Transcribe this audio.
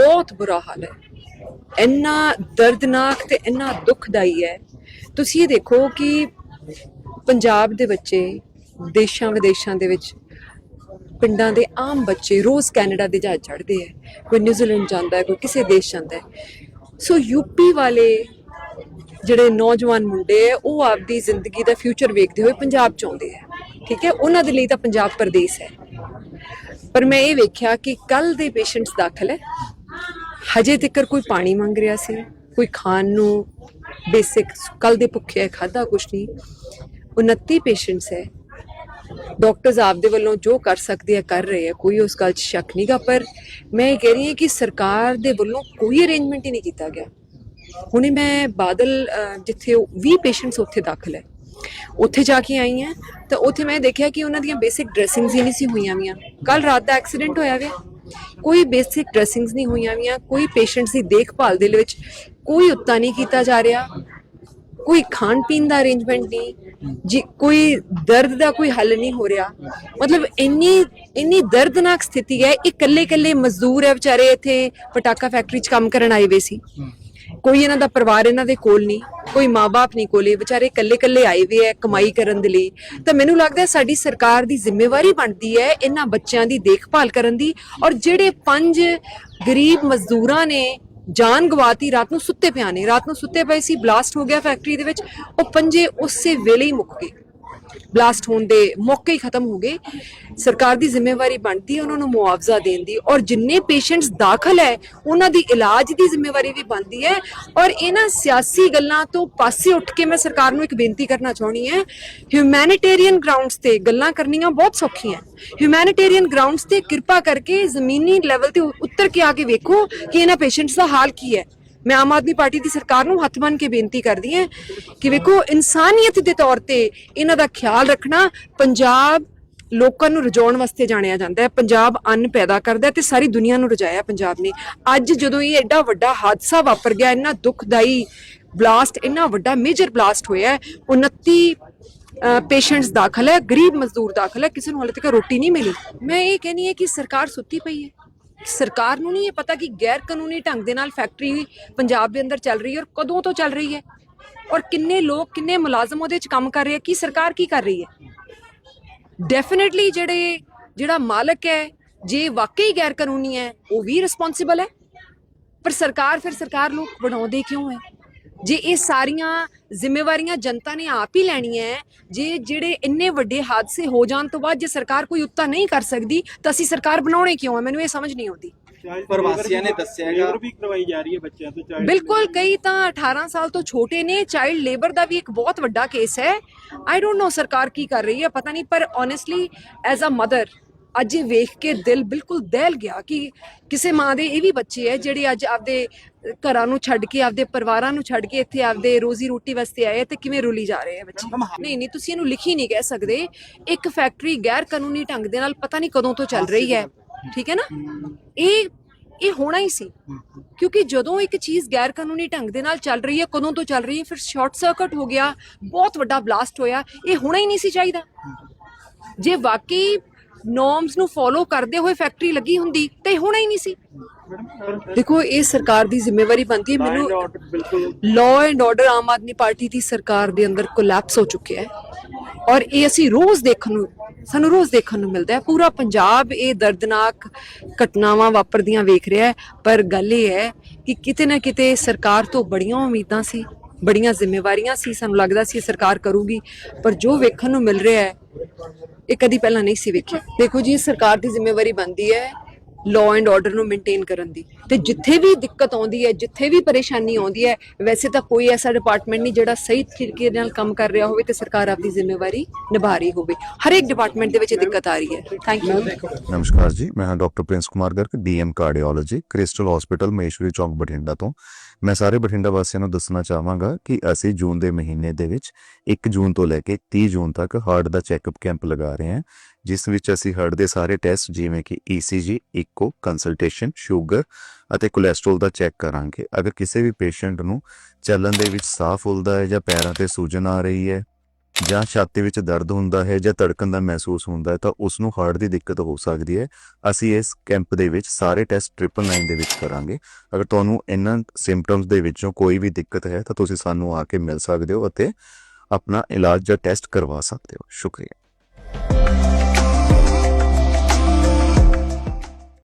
ਬਹੁਤ ਬੁਰਾ ਹਾਲ ਹੈ। ਇੰਨਾ ਦਰਦਨਾਕ ਤੇ ਇੰਨਾ ਦੁਖਦਾਈ ਹੈ। ਤੁਸੀਂ ਇਹ ਦੇਖੋ ਕਿ ਪੰਜਾਬ ਦੇ ਬੱਚੇ ਦੇਸ਼ਾਂ ਵਿਦੇਸ਼ਾਂ ਦੇ ਵਿੱਚ ਪਿੰਡਾਂ ਦੇ ਆਮ ਬੱਚੇ ਰੋਜ਼ ਕੈਨੇਡਾ ਦੇ ਜਹਾਜ਼ ਚੜ੍ਹਦੇ ਹੈ। ਕੋਈ ਨਿਊਜ਼ੀਲੈਂਡ ਜਾਂਦਾ ਹੈ, ਕੋਈ ਕਿਸੇ ਦੇਸ਼ ਜਾਂਦਾ ਹੈ। ਸੋ ਯੂਪੀ ਵਾਲੇ ਜਿਹੜੇ ਨੌਜਵਾਨ ਮੁੰਡੇ ਹੈ, ਉਹ ਆਪਦੀ ਜ਼ਿੰਦਗੀ ਦਾ ਫਿਊਚਰ ਵੇਖਦੇ ਹੋਏ ਪੰਜਾਬ ਚ ਆਉਂਦੇ ਹੈ। ਠੀਕ ਹੈ? ਉਹਨਾਂ ਦੇ ਲਈ ਤਾਂ ਪੰਜਾਬ ਪ੍ਰਦੇਸ਼ ਹੈ। ਪਰ ਮੈਂ ਇਹ ਵੇਖਿਆ ਕਿ ਕੱਲ ਦੇ ਪੇਸ਼ੈਂਟਸ ਦਾਖਲ ਹੈ। ਹਜੇ ਤੱਕ ਕੋਈ ਪਾਣੀ ਮੰਗ ਰਿਹਾ ਸੀ, ਕੋਈ ਖਾਣ ਨੂੰ, ਬੇਸਿਕ ਕੱਲ ਦੇ ਭੁੱਖੇ ਖਾਦਾ ਕੁਛ ਨਹੀਂ। 29 ਪੇਸ਼ੈਂਟਸ ਹੈ। ਡਾਕਟਰਸ ਆਪਦੇ ਵੱਲੋਂ ਜੋ ਕਰ ਸਕਦੇ ਆ ਕਰ ਰਹੇ ਆ ਕੋਈ ਉਸ ਗੱਲ 'ਚ ਸ਼ੱਕ ਨਹੀਂਗਾ ਪਰ ਮੈਂ ਇਹ ਕਹਿ ਰਹੀ ਹਾਂ ਕਿ ਸਰਕਾਰ ਦੇ ਵੱਲੋਂ ਕੋਈ ਅਰੇਂਜਮੈਂਟ ਹੀ ਨਹੀਂ ਕੀਤਾ ਗਿਆ। ਹੁਣੇ ਮੈਂ ਬਾਦਲ ਜਿੱਥੇ ਉਹ 20 ਪੇਸ਼ੈਂਟਸ ਉੱਥੇ ਦਾਖਲ ਹੈ, ਉੱਥੇ ਜਾ ਕੇ ਆਈ ਹਾਂ। ਤਾਂ ਉੱਥੇ ਮੈਂ ਦੇਖਿਆ ਕਿ ਉਹਨਾਂ ਦੀਆਂ ਬੇਸਿਕ ਡਰੈਸਿੰਗਸ ਹੀ ਨਹੀਂ ਸੀ ਹੋਈਆਂ ਵੀਆਂ। ਕੱਲ ਰਾਤ ਦਾ ਐਕਸੀਡੈਂਟ ਹੋਇਆ ਵੇ। ਕੋਈ ਬੇਸਿਕ ਡਰੈਸਿੰਗਸ ਨਹੀਂ ਹੋਈਆਂ ਵੀਆਂ ਕੋਈ ਪੇਸ਼ੈਂਟਸ ਦੀ ਦੇਖਭਾਲ ਦੇ ਵਿੱਚ ਕੋਈ ਉੱਤਾ ਨਹੀਂ ਕੀਤਾ ਜਾ ਰਿਹਾ ਕੋਈ ਖਾਣ ਪੀਣ ਦਾ ਅਰੇਂਜਮੈਂਟ ਨਹੀਂ ਜੀ ਕੋਈ ਦਰਦ ਦਾ ਕੋਈ ਹੱਲ ਨਹੀਂ ਹੋ ਰਿਹਾ। ਮਤਲਬ ਇੰਨੀ ਇੰਨੀ ਦਰਦਨਾਕ ਸਥਿਤੀ ਹੈ ਇਹ ਇਕੱਲੇ ਇਕੱਲੇ ਮਜ਼ਦੂਰ ਹੈ ਵਿਚਾਰੇ ਇੱਥੇ ਪਟਾਕਾ ਫੈਕਟਰੀ 'ਚ ਕੰਮ ਕਰਨ ਆਏ ਵੇ ਸੀ। ਕੋਈ ਇਹਨਾਂ ਦਾ ਪਰਿਵਾਰ ਇਹਨਾਂ ਦੇ ਕੋਲ ਨਹੀਂ। ਕੋਈ ਮਾਪੇ ਨਹੀਂ ਕੋਲੇ, ਵਿਚਾਰੇ ਇਕੱਲੇ ਇਕੱਲੇ ਆਏ ਵੇ ਹੈ ਕਮਾਈ ਕਰਨ ਦੇ ਲਈ, ਤਾਂ ਮੈਨੂੰ ਲੱਗਦਾ ਸਾਡੀ ਸਰਕਾਰ ਦੀ ਜ਼ਿੰਮੇਵਾਰੀ ਬਣਦੀ ਹੈ ਇਹਨਾਂ ਬੱਚਿਆਂ ਦੀ ਦੇਖਭਾਲ ਕਰਨ ਦੀ ਔਰ ਜਿਹੜੇ ਪੰਜ ਗਰੀਬ ਮਜ਼ਦੂਰਾਂ ਨੇ ਜਾਨ ਗਵਾਤੀ, ਰਾਤ ਨੂੰ ਸੁੱਤੇ ਪਿਆ ਨੇ, ਰਾਤ ਨੂੰ ਸੁੱਤੇ ਪਏ ਸੀ, ਬਲਾਸਟ ਹੋ ਗਿਆ ਫੈਕਟਰੀ ਦੇ ਵਿੱਚ, ਉਹ ਪੰਜੇ ਉਸੇ ਵੇਲੇ ਹੀ ਮੁੱਕ ਗਏ। ਬਲਾਸਟ ਹੋਣ ਦੇ ਮੌਕੇ ਹੀ ਖਤਮ ਹੋ ਗਏ। ਸਰਕਾਰ ਦੀ ਜ਼ਿੰਮੇਵਾਰੀ ਬਣਦੀ ਹੈ, ਉਹਨਾਂ ਨੂੰ ਮੁਆਵਜ਼ਾ ਦੇਣ ਦੀ ਔਰ ਜਿੰਨੇ ਪੇਸ਼ੈਂਟਸ ਦਾਖਲ ਹੈ, ਉਹਨਾਂ ਦੀ ਇਲਾਜ ਦੀ ਜ਼ਿੰਮੇਵਾਰੀ ਵੀ ਬਣਦੀ ਹੈ। ਔਰ ਇਹਨਾਂ ਸਿਆਸੀ ਗੱਲਾਂ ਤੋਂ ਪਾਸੇ ਉੱਠ ਕੇ ਮੈਂ ਸਰਕਾਰ ਨੂੰ ਇੱਕ ਬੇਨਤੀ ਕਰਨਾ ਚਾਹਣੀ ਹੈ ਹਿਊਮੈਨਿਟੇਰੀਅਨ ਗਰਾਊਂਡਸ ਤੇ ਗੱਲਾਂ ਕਰਨੀਆਂ ਬਹੁਤ ਸੌਖੀਆਂ। ਹਿਊਮੈਨਿਟੇਰੀਅਨ ਗਰਾਊਂਡਸ ਤੇ ਕਿਰਪਾ ਕਰਕੇ ਜ਼ਮੀਨੀ ਲੈਵਲ ਤੇ ਉੱਤਰ ਕੇ ਆ ਕੇ ਵੇਖੋ ਕਿ ਇਹਨਾਂ ਪੇਸ਼ੈਂਟਸ ਦਾ ਹਾਲ ਕੀ ਹੈ। ਮੈਂ ਆਮ ਆਦਮੀ ਪਾਰਟੀ ਦੀ ਸਰਕਾਰ ਨੂੰ ਹੱਥ ਬੰਨ੍ਹ ਕੇ ਬੇਨਤੀ ਕਰਦੀ ਹਾਂ ਕਿ ਵੇਖੋ ਇਨਸਾਨੀਅਤ ਦੇ ਤੌਰ ਤੇ ਇਹਨਾਂ ਦਾ ਖਿਆਲ ਰੱਖਣਾ ਪੰਜਾਬ ਲੋਕਾਂ ਨੂੰ ਰਜਾਉਣ ਵਾਸਤੇ ਜਾਣਿਆ ਜਾਂਦਾ ਹੈ ਪੰਜਾਬ ਅੰਨ ਪੈਦਾ ਕਰਦਾ ਹੈ ਤੇ ਸਾਰੀ ਦੁਨੀਆ ਨੂੰ ਰਜਾਇਆ ਪੰਜਾਬ ਨੇ। ਅੱਜ ਜਦੋਂ ਇਹ ਐਡਾ ਵੱਡਾ ਹਾਦਸਾ ਵਾਪਰ ਗਿਆ ਇੰਨਾ ਦੁਖਦਾਈ ਬਲਾਸਟ ਇੰਨਾ ਵੱਡਾ ਮੇਜਰ ਬਲਾਸਟ ਹੋਇਆ ਹੈ, 29 ਪੇਸ਼ੈਂਟਸ ਦਾਖਲ ਹੈ ਗਰੀਬ ਮਜ਼ਦੂਰ ਦਾਖਲ ਹੈ ਕਿਸੇ ਨੂੰ ਹਾਲੇ ਤੱਕ ਰੋਟੀ ਨਹੀਂ ਮਿਲੀ। ਮੈਂ ਇਹ ਕਹਿੰਨੀ ਹੈ ਕਿ ਸਰਕਾਰ ਸੁੱਤੀ ਪਈ ਹੈ। ਸਰਕਾਰ ਨੂੰ ਨਹੀਂ ਇਹ ਪਤਾ ਕਿ ਗੈਰ ਕਾਨੂੰਨੀ ਢੰਗ ਦੇ ਨਾਲ ਫੈਕਟਰੀ ਪੰਜਾਬ ਦੇ ਅੰਦਰ ਚੱਲ ਰਹੀ ਹੈ ਔਰ ਕਦੋਂ ਤੋਂ ਚੱਲ ਰਹੀ ਹੈ? ਔਰ ਕਿੰਨੇ ਲੋਕ, ਕਿੰਨੇ ਮੁਲਾਜ਼ਮ ਉਹਦੇ 'ਚ ਕੰਮ ਕਰ ਰਹੇ ਆ ਕੀ ਸਰਕਾਰ ਕੀ ਕਰ ਰਹੀ ਹੈ? ਡੈਫੀਨਿਟਲੀ ਜਿਹੜੇ, ਜਿਹੜਾ ਮਾਲਕ ਹੈ, ਜੇ ਵਾਕਈ ਗੈਰ ਕਾਨੂੰਨੀ ਹੈ, ਉਹ ਵੀ ਰਿਸਪੌਂਸਿਬਲ ਹੈ? ਪਰ ਸਰਕਾਰ ਫਿਰ ਸਰਕਾਰ ਨੂੰ ਬਣਾਉਂਦੇ ਕਿਉਂ ਹੈ? ਜੇ ਇਹ ਸਾਰੀਆਂ ਜ਼ਿੰਮੇਵਾਰੀਆਂ ਜਨਤਾ ਨੇ ਆਪ ਹੀ ਲੈਣੀਆਂ ਹੈ ਜੇ ਜਿਹੜੇ ਇੰਨੇ ਵੱਡੇ ਹਾਦਸੇ ਹੋ ਜਾਣ ਤੋਂ ਬਾਅਦ ਜੇ ਸਰਕਾਰ ਕੋਈ ਉੱਤਾ ਨਹੀਂ ਕਰ ਸਕਦੀ ਤਾਂ ਅਸੀਂ ਸਰਕਾਰ ਬਣਾਉਣੇ ਕਿਉਂ ਹੈ? ਮੈਨੂੰ ਇਹ ਸਮਝ ਨਹੀਂ ਆਉਂਦੀ। ਪ੍ਰਵਾਸੀਆਂ ਨੇ ਦੱਸਿਆ ਹੈਗਾ- ਲੇਬਰ ਵੀ ਕਰਵਾਈ ਜਾ ਰਹੀ ਹੈ ਬੱਚਿਆਂ ਤੋਂ ਚਾਈਲਡ ਬਿਲਕੁਲ ਕਈ ਤਾਂ 18 ਸਾਲ ਤੋਂ ਛੋਟੇ ਨੇ ਚਾਈਲਡ ਲੇਬਰ ਦਾ ਵੀ ਇੱਕ ਬਹੁਤ ਵੱਡਾ ਕੇਸ ਹੈ। ਆਈ ਡੋਨਟ ਨੋ ਸਰਕਾਰ ਕੀ ਕਰ ਰਹੀ ਹੈ ਪਤਾ ਨਹੀਂ ਪਰ ਓਨੈਸਟਲੀ ਐਜ਼ ਅ ਮਦਰ ਅੱਜ ਇਹ ਵੇਖ ਕੇ ਦਿਲ ਬਿਲਕੁਲ ਦਹਿਲ ਗਿਆ ਕਿ ਕਿਸੇ ਮਾਂ ਦੇ ਇਹ ਵੀ ਬੱਚੇ ਹੈ ਜਿਹੜੇ ਅੱਜ ਆਪਦੇ ਘਰਾਂ ਨੂੰ ਛੱਡ ਕੇ ਆਪਦੇ ਪਰਿਵਾਰਾਂ ਨੂੰ ਛੱਡ ਕੇ ਇੱਥੇ ਆਪਦੇ ਰੋਜ਼ੀ ਰੋਟੀ ਵਾਸਤੇ ਆਏ ਤੇ ਕਿਵੇਂ ਰੁਲੀ ਜਾ ਰਹੇ ਆ ਬੱਚੇ? ਨਹੀਂ ਨਹੀਂ ਤੁਸੀਂ ਇਹਨੂੰ ਲਿਖੀ ਨਹੀਂ ਕਹਿ ਸਕਦੇ। ਇੱਕ ਫੈਕਟਰੀ ਗੈਰ ਕਾਨੂੰਨੀ ਢੰਗ ਦੇ ਨਾਲ ਪਤਾ ਨਹੀਂ ਕਦੋਂ ਤੋਂ ਚੱਲ ਰਹੀ ਹੈ। ਠੀਕ ਹੈ ਨਾ? ਇਹ ਇਹ ਹੋਣਾ ਹੀ ਸੀ। ਕਿਉਂਕਿ ਜਦੋਂ ਇੱਕ ਚੀਜ਼ ਗੈਰ ਕਾਨੂੰਨੀ ਢੰਗ ਦੇ ਨਾਲ ਚੱਲ ਰਹੀ ਹੈ ਕਦੋਂ ਤੋਂ ਚੱਲ ਰਹੀ ਹੈ ਫਿਰ ਸ਼ਾਰਟ ਸਰਕਟ ਹੋ ਗਿਆ ਬਹੁਤ ਵੱਡਾ ਬਲਾਸਟ ਹੋਇਆ। ਇਹ ਹੋਣਾ ਹੀ ਨਹੀਂ ਸੀ ਚਾਹੀਦਾ। ਜੇ ਵਾਕਈ ਨੋਰਮਸ ਨੂੰ ਫੋਲੋ ਕਰਦੇ ਹੋਏ ਫੈਕਟਰੀ ਲੱਗੀ ਹੁੰਦੀ ਤਾਂ ਹੋਣਾ ਹੀ ਨਹੀਂ ਸੀ। ਦੇਖੋ ਇਹ ਸਰਕਾਰ ਦੀ ਜ਼ਿੰਮੇਵਾਰੀ ਬਣਦੀ ਹੈ। ਮੈਨੂੰ law and order Aam Aadmi party ਦੀ ਸਰਕਾਰ ਦੇ ਅੰਦਰ ਕੋਲੈਪਸ ਹੋ ਚੁੱਕਿਆ ਹੈ। ਔਰ ਇਹ ਅਸੀਂ ਰੋਜ਼ ਦੇਖਣ ਨੂੰ ਸਾਨੂੰ ਰੋਜ਼ ਦੇਖਣ ਨੂੰ ਮਿਲਦਾ ਹੈ। ਪੂਰਾ ਪੰਜਾਬ ਇਹ ਦਰਦਨਾਕ ਘਟਨਾਵਾਂ ਵਾਪਰਦੀਆਂ ਵੇਖ ਰਿਹਾ ਹੈ। ਪਰ ਗੱਲ ਇਹ ਹੈ ਕਿ ਕਿਤੇ ਨਾ ਕਿਤੇ ਸਰਕਾਰ ਤੋਂ ਬੜੀਆਂ ਉਮੀਦਾਂ ਸੀ ਬੜੀਆਂ ਜ਼ਿੰਮੇਵਾਰੀਆਂ ਸੀ। ਸਾਨੂੰ ਲੱਗਦਾ ਸੀ ਸਰਕਾਰ ਕਰੂਗੀ। ਪਰ ਜੋ ਵੇਖਣ ਨੂੰ ਮਿਲ ਰਿਹਾ ਹੈ ਇਹ ਕਦੀ ਪਹਿਲਾਂ ਨਹੀਂ ਸੀ ਵੇਖਿਆ। ਦੇਖੋ ਜੀ ਸਰਕਾਰ ਦੀ ਜ਼ਿੰਮੇਵਾਰੀ ਬਣਦੀ ਹੈ ਲਾਅ ਐਂਡ ਆਰਡਰ ਨੂੰ ਮੇਨਟੇਨ ਕਰਨ ਦੀ। ਤੇ ਜਿੱਥੇ ਵੀ ਦਿੱਕਤ ਆਉਂਦੀ ਹੈ, ਜਿੱਥੇ ਵੀ ਪਰੇਸ਼ਾਨੀ ਆਉਂਦੀ ਹੈ, ਵੈਸੇ ਤਾਂ ਕੋਈ ਐਸਾ ਡਿਪਾਰਟਮੈਂਟ ਨਹੀਂ ਜਿਹੜਾ ਸਹੀ ਤਰੀਕੇ ਨਾਲ ਕੰਮ ਕਰ ਰਿਹਾ ਹੋਵੇ ਤੇ ਸਰਕਾਰ ਆਪਣੀ ਜ਼ਿੰਮੇਵਾਰੀ ਨਿਭਾ ਰਹੀ ਹੋਵੇ। ਹਰ ਇੱਕ ਡਿਪਾਰਟਮੈਂਟ ਦੇ ਵਿੱਚ ਦਿੱਕਤ ਆ ਰਹੀ ਹੈ। ਥੈਂਕ ਯੂ ਨਮਸਕਾਰ ਜੀ, ਮੈਂ ਹਾਂ doctor Prince Kumar Garg DM cardiology, Crystal hospital, Maheshwari ਚੌਕ ਬਠਿੰਡਾ ਤੋਂ। ਮੈਂ ਸਾਰੇ ਬਠਿੰਡਾ ਵਾਸੀਆਂ ਨੂੰ ਦੱਸਣਾ ਚਾਹਾਂਗਾ ਕਿ ਅਸੀਂ ਜੂਨ ਦੇ ਮਹੀਨੇ ਦੇ ਵਿੱਚ 1 ਜੂਨ ਤੋਂ ਲੈ ਕੇ 30 ਜੂਨ ਤੱਕ ਹਾਰਟ ਦਾ ਚੈੱਕਅਪ ਕੈਂਪ ਲਗਾ ਰਹੇ ਹਾਂ ਜਿਸ ਵਿੱਚ ਅਸੀਂ ਹਾਰਟ ਦੇ ਸਾਰੇ ਟੈਸਟ ਜਿਵੇਂ ਕਿ ECG, ਇਕੋ, ਕੰਸਲਟੇਸ਼ਨ, ਸ਼ੂਗਰ ਅਤੇ ਕੋਲੇਸਟ੍ਰੋਲ ਦਾ ਚੈੱਕ ਕਰਾਂਗੇ। ਅਗਰ ਕਿਸੇ ਵੀ ਪੇਸ਼ੈਂਟ ਨੂੰ ਚੱਲਣ ਦੇ ਵਿੱਚ ਸਾਹ ਫੁੱਲਦਾ ਹੈ ਜਾਂ ਪੈਰਾਂ ਤੇ ਸੂਜਨ ਆ ਰਹੀ ਹੈ ਜਾਂ ਛਾਤੀ ਵਿੱਚ ਦਰਦ ਹੁੰਦਾ ਹੈ ਜਾਂ ਧੜਕਣ ਦਾ ਮਹਿਸੂਸ ਹੁੰਦਾ ਹੈ, ਤਾਂ ਉਸ ਨੂੰ ਹਾਰਟ ਦੀ ਦਿੱਕਤ ਹੋ ਸਕਦੀ ਹੈ। ਅਸੀਂ ਇਸ ਕੈਂਪ ਦੇ ਵਿੱਚ ਸਾਰੇ ਟੈਸਟ 999 ਦੇ ਵਿੱਚ ਕਰਾਂਗੇ। ਅਗਰ ਤੁਹਾਨੂੰ ਇਹਨਾਂ ਸਿੰਪਟਮਸ ਦੇ ਵਿੱਚੋਂ ਕੋਈ ਵੀ ਦਿੱਕਤ ਹੈ, ਤਾਂ ਤੁਸੀਂ ਸਾਨੂੰ ਆ ਕੇ ਮਿਲ ਸਕਦੇ ਹੋ ਅਤੇ ਆਪਣਾ ਇਲਾਜ ਜਾਂ ਟੈਸਟ ਕਰਵਾ ਸਕਦੇ ਹੋ। ਸ਼ੁਕਰੀਆ।